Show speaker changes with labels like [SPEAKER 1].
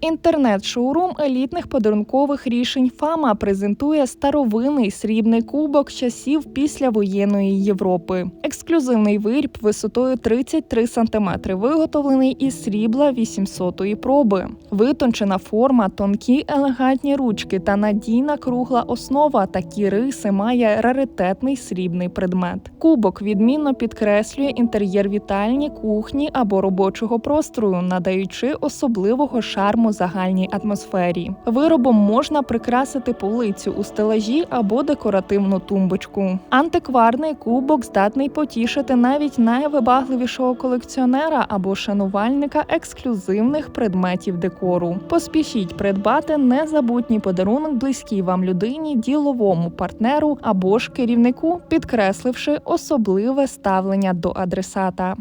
[SPEAKER 1] Інтернет-шоурум елітних подарункових рішень Фама презентує старовинний срібний кубок часів післявоєнної Європи. Ексклюзивний виріб висотою 33 см, виготовлений із срібла 800-ї проби. Витончена форма, тонкі елегантні ручки та надійна кругла основа. Такі риси має раритетний срібний предмет. Кубок відмінно підкреслює інтер'єр вітальні, кухні або робочого простору, надаючи особливого шарму загальній атмосфері. Виробом можна прикрасити полицю у стелажі або декоративну тумбочку. Антикварний кубок здатний потішити навіть найвибагливішого колекціонера або шанувальника ексклюзивних предметів декору. Поспішіть придбати незабутній подарунок близькій вам людині, діловому партнеру або ж керівнику, підкресливши особливе ставлення до адресата.